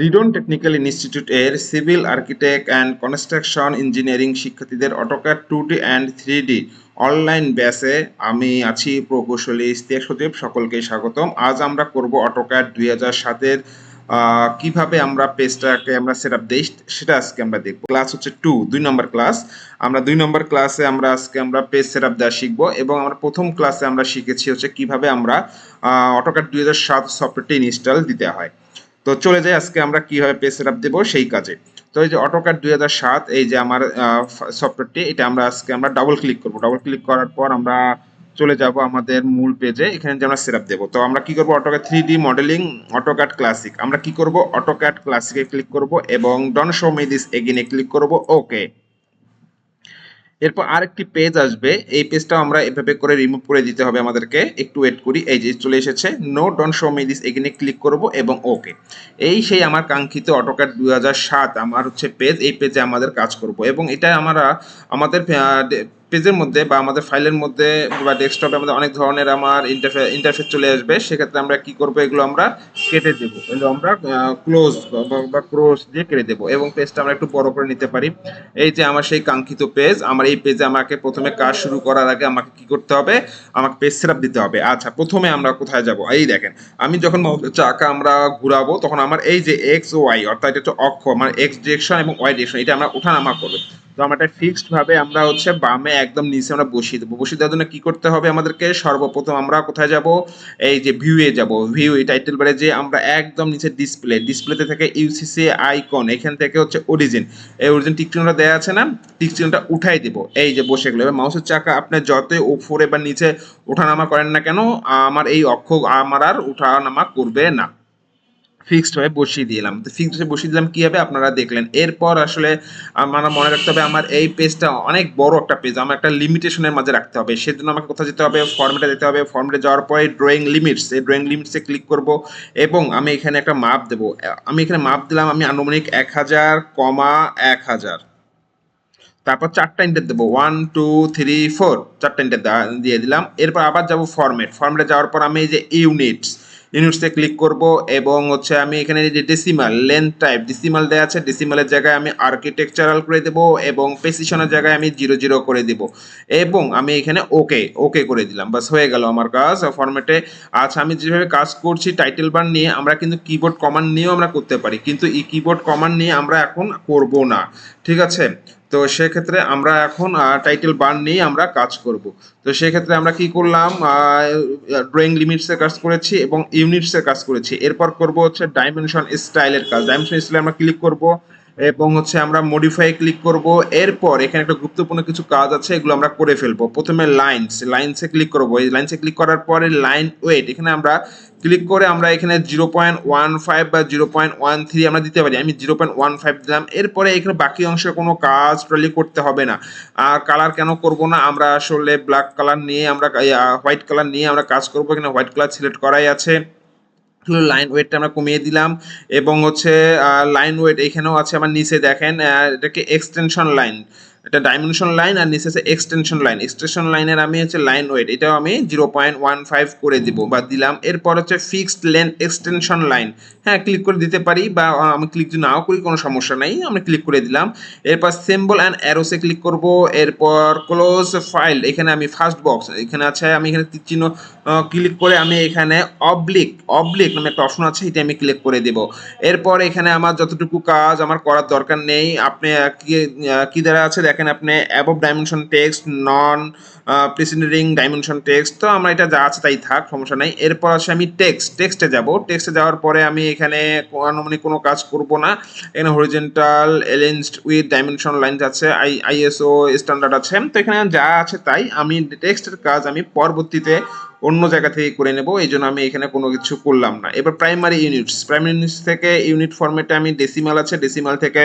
Radeon technical institute এর civil architect and construction engineering শিক্ষার্থীদের AutoCAD two D and three D online ব্যাচে আমি আছি প্রকৌশলী ইস্তিয়াক সদীপ সকলকে স্বাগতম। আজ আমরা করব অটোকার দুই হাজার সাতের কীভাবে আমরা পেজটাকে আমরা সেট আপ দিই, সেটা আজকে আমরা দেখব। ক্লাস হচ্ছে টু দুই নম্বর ক্লাস আমরা দুই নম্বর ক্লাসে আমরা আজকে আমরা পেজ সেট আপ দেওয়া শিখব এবং আমরা প্রথম ক্লাসে আমরা শিখেছি হচ্ছে কীভাবে আমরা অটোকার দুই হাজার সাত সফটওয়্যারটি ইনস্টল দিতে হয়। তো চলে যাই আজকে আমরা কীভাবে পেজ সেটআপ দেব সেই কাজে। তো এই যে অটোকার দুই হাজার সাত, এই যে আমার সফটওয়্যারটি এটা আমরা আজকে আমরা ডাবল ক্লিক করব। ডাবল ক্লিক করার পর আমরা চলে যাব আমাদের মূল পেজে এখানে যে আমরা সেটআপ দেব। তো আমরা কি করব? AutoCAD three D modelling AutoCAD classic আমরা কি করব? অটোকার ক্লাসিকে ক্লিক করব এবং ডন শো মি এগেনে ক্লিক করব। ওকে এরপর আরেকটি পেজ আসবে। এই পেজটা আমরা এভাবে করে রিমুভ করে দিতে হবে আমাদেরকে। একটু ওয়েট করি। এই যে চলে এসেছে। No don't show me this এখানে ক্লিক করব এবং ওকে এই সেই আমার কাঙ্ক্ষিত অটোকার দু হাজার সাত, আমার হচ্ছে পেজ এই পেজে আমাদের কাজ করব। এবং এটা আমরা আমাদের পেজের মধ্যে বা আমাদের ফাইলের মধ্যে বা ডেস্কটপে আমাদের অনেক ধরনের আমার ইন্টারফে ইন্টারফেস চলে আসবে, সেক্ষেত্রে আমরা কি করব এগুলো আমরা কেটে দেবো। এগুলো আমরা ক্লোজ বা ক্রোজ দিয়ে কেটে দেবো এবং পেজটা আমরা একটু বড় করে নিতে পারি। এই যে আমার সেই কাঙ্ক্ষিত পেজ আমার এই পেজে আমাকে প্রথমে কাজ শুরু করার আগে আমাকে কি করতে হবে? আমাকে পেজ সেটআপ দিতে হবে। আচ্ছা প্রথমে আমরা কোথায় যাব? এই দেখেন, আমি যখন চাকা আমরা ঘুরাবো, তখন আমার এই যে এক্স ওয়াই অর্থাৎ এটা হচ্ছে অক্ষ আমার এক্স ডিরেকশন এবং ওয়াই ডিরেকশন এটা আমরা ওঠানামা করবে। তো ফিক্সড ভাবে আমরা হচ্ছে বামে একদম নিচে আমরা বসিয়ে দেবো। বসিয়ে দেওয়ার জন্য কি করতে হবে? আমাদেরকে সর্বপ্রথম আমরা কোথায় যাব? এই যে ভিউ এ যাব। ভিউ টাইটেল বারে যে আমরা একদম নিচে ডিসপ্লে ডিসপ্লেতে থেকে ইউসিসি আইকন এখান থেকে হচ্ছে অরিজিন এই অরিজিন টিকচিহ্নটা দেওয়া আছে না? টিকচিহ্নটা উঠাই দিব। এই যে বসে গেলো। এবার মাউসের চাকা আপনি যতই উপরে বা নিচে ওঠানামা করেন না কেন, আমার এই অক্ষ, আমার আর ওঠানামা করবে না। ফিক্সড বসিয়ে দিলাম। তো ফিক্সড হয়ে বসিয়ে দিলাম কি হবে আপনারা দেখলেন? এরপর আসলে আমার মনে রাখতে হবে, আমার এই পেজটা অনেক বড় একটা পেজ আমার একটা লিমিটেশনের মাঝে রাখতে হবে। সেজন্য আমাকে কোথায় যেতে হবে? ফর্মেটে যেতে হবে। ফর্মেটে যাওয়ার পরে ড্রয়িং লিমিটস এই ড্রয়িং লিমিটসে ক্লিক করব এবং আমি এখানে একটা মাপ দেবো। আমি এখানে মাপ দিলাম, আমি আনুমানিক এক হাজার, কমা এক হাজার। তারপর চারটা ইন্টার দেবো। ওয়ান টু থ্রি ফোর চারটা ইন্টার দিয়ে দিলাম। এরপর আবার যাব ফরম্যাট ফরম্যাটে যাওয়ার পর আমি এই যে ইউনিটস ইউনিটসে ক্লিক করব এবং হচ্ছে আমি এখানে যে ডেসিমাল লেন্থ টাইপ ডেসিমাল দেওয়া আছে ডেসিমালের জায়গায় আমি আর্কিটেকচারাল করে দেব এবং প্রেসিশনের জায়গায় আমি জিরো জিরো করে দেব। এবং আমি এখানে ওকে ওকে করে দিলাম। বাস হয়ে গেল আমার কাজ ফরম্যাটে আচ্ছা আমি যেভাবে কাজ করছি টাইটেল বার নিয়ে আমরা কিন্তু কিবোর্ড কমান্ড নিয়েও আমরা করতে পারি। কিন্তু এই কিবোর্ড কমান্ড নিয়ে আমরা এখন করব না। ঠিক আছে? তো সেক্ষেত্রে আমরা এখন টাইটেল বার নিয়ে আমরা কাজ করব। তো সেক্ষেত্রে আমরা কি করলাম ড্রয়িং লিমিটসের কাজ করেছি এবং ইউনিটসের কাজ করেছি। এরপর করব হচ্ছে ডাইমেনশন স্টাইলের কাজ। ডাইমেনশন স্টাইলে আমরা ক্লিক করব। এবং হচ্ছে আমরা মডিফাই ক্লিক করব। এরপর এখানে একটা গুরুত্বপূর্ণ কিছু কাজ আছে, এগুলো আমরা করে ফেলব। প্রথমে লাইনস লাইনসে ক্লিক করব। এই লাইনসে ক্লিক করার পরে লাইন ওয়েট এখানে আমরা ক্লিক করে আমরা এখানে জিরো পয়েন্ট ওয়ান ফাইভ বা জিরো পয়েন্ট ওয়ান থ্রি আমরা দিতে পারি। আমি জিরো পয়েন্ট ওয়ান ফাইভ দিলাম। এরপরে এখানে বাকি অংশে কোনো কাজ টোটালি করতে হবে না। আর কালার কেন করব না? আমরা আসলে ব্ল্যাক কালার নিয়ে আমরা হোয়াইট কালার নিয়ে আমরা কাজ করব। এখানে হোয়াইট কালার সিলেক্ট করাই আছে। লাইন ওয়েটটা আমরা কমিয়ে দিলাম এবং হচ্ছে লাইন ওয়েট এখানেও আছে আমার নিচে দেখেন এটাকে এক্সটেনশন লাইন এটা ডাইমেনশন লাইন আর নিচে আছে এক্সটেনশন লাইন এক্সটেনশন লাইনের আমি হচ্ছে লাইন ওয়েট এটাও আমি জিরো পয়েন্ট ওয়ান ফাইভ করে দিব বা দিলাম। এরপর হচ্ছে ফিক্সড লেন এক্সটেনশন লাইন হ্যাঁ ক্লিক করে দিতে পারি বা আমি ক্লিক যদি নাও করি কোনো সমস্যা নাই, আমি ক্লিক করে দিলাম। এরপর সিম্বল অ্যান্ড অ্যারোসে ক্লিক করব। এরপর ক্লোজ ফাইল এখানে আমি ফার্স্ট বক্স এখানে আছে, আমি এখানে চিহ্ন ক্লিক করে আমি এখানে অবলিক অবলিক নামে একটা অপশন আছে এটা আমি ক্লিক করে দেব। এরপর এখানে আমার যতটুকু কাজ আমার করার দরকার নেই, আপনি কি কি দ্বারা আছে দেখেন আপনি above dimension text non preceding dimension text তো আমরা এটা যা আছে তাই থাক, সমস্যা নাই। এরপর আসে আমি টেক্সট টেক্সটে যাব। টেক্সটে যাওয়ার পরে আমি এখানে আনুমানিক কোনো কাজ করব না। এখানে horizontal aligned with dimension lines আছে আই আইএসও স্ট্যান্ডার্ড আছে। তো এখানে যা আছে তাই আমি টেক্সটের কাজ আমি পরবর্তীতে অন্য জায়গা থেকে করে নেব। এই জন্য আমি এখানে কোনো কিছু করলাম না। এবার প্রাইমারি ইউনিটস প্রাইমারি ইউনিটস থেকে ইউনিট ফরম্যাটে আমি ডেসিমাল আছে। ডেসিমাল থেকে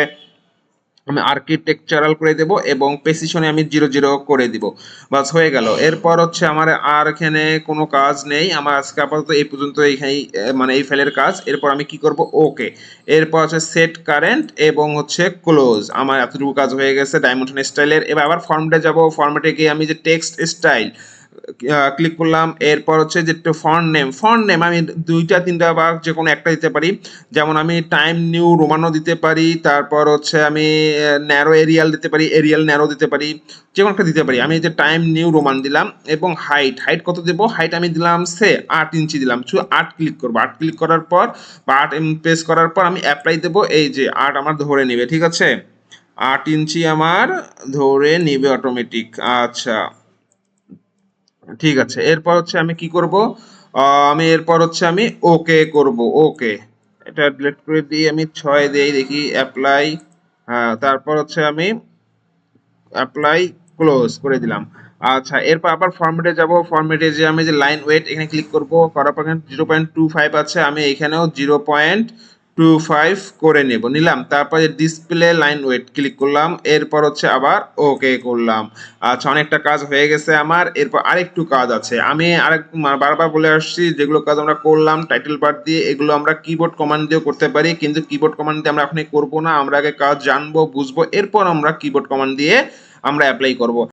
আমি আর্কিটেকচারাল করে দেব এবং প্রেসিশনে আমি জিরো জিরো করে দিব। বাস, হয়ে গেল। এরপর হচ্ছে আমার আর এখানে কোনো কাজ নেই। আমার আজকে আপাতত এই পর্যন্ত এইখানেই মানে এই ফাইলের কাজ। এরপর আমি কি করব? ওকে এরপর হচ্ছে সেট কারেন্ট এবং হচ্ছে ক্লোজ আমার এতটুকু কাজ হয়ে গেছে ডাইমেনশন স্টাইলের এবার আবার ফর্মেটে যাব। ফর্মেটে গিয়ে আমি যে টেক্সট স্টাইল ক্লিক করলাম, এরপর হচ্ছে যে ফন্ট নেম ফন্ট নেম আমি দুইটা, তিনটা বা যে কোনো একটা দিতে পারি। যেমন আমি টাইম নিউ রোমানো দিতে পারি, তারপর হচ্ছে আমি ন্যারো এরিয়াল দিতে পারি এরিয়াল ন্যারো দিতে পারি, যে কোনো একটা দিতে পারি। আমি যে টাইম নিউ রোমান দিলাম এবং হাইট হাইট কত দেবো? হাইট আমি দিলাম, সে আট ইঞ্চি দিলাম। শুধু আট ক্লিক করব। আট ক্লিক করার পর বা আট প্রেস করার পর আমি অ্যাপ্লাই দেবো, এই যে আট আমার ধরে নেবে, ঠিক আছে? আট ইঞ্চি আমার ধরে নিবে অটোমেটিক আচ্ছা। ঠিক আছে। এরপর হচ্ছে আমি কি করব? আমি এরপর হচ্ছে আমি ওকে করব। ওকে এটা ডিলিট করে দিয়ে আমি ছয় দেই, দেখি অ্যাপ্লাই হ্যাঁ তারপর হচ্ছে আমি অ্যাপ্লাই ক্লোজ করে দিলাম। আচ্ছা এরপর আবার ফরম্যাটে যাব। ফরম্যাটে যে আমি যে লাইন ওয়েট এখানে ক্লিক করব, করার পর জিরো পয়েন্ট টু ফাইভ আছে, আমি এখানেও জিরো পয়েন্ট টু ফাইভ করে নেব। নিলাম। তারপরে ডিসপ্লে লাইন ওয়েট ক্লিক করলাম। এরপর হচ্ছে আবার ওকে করলাম। আচ্ছা অনেকটা কাজ হয়ে গেছে আমার। এরপর আরেকটু কাজ আছে। আমি আরেক বারবার বলে আসছি, যেগুলো কাজ আমরা করলাম টাইটেল বার দিয়ে, এগুলো আমরা কিবোর্ড কমান্ড দিয়েও করতে পারি। কিন্তু কিবোর্ড কমান্ড দিয়ে আমরা এখনই করব না। আমরা আগে কাজ জানব, বুঝব, এরপর আমরা কিবোর্ড কমান্ড দিয়ে আমরা অ্যাপ্লাই করব।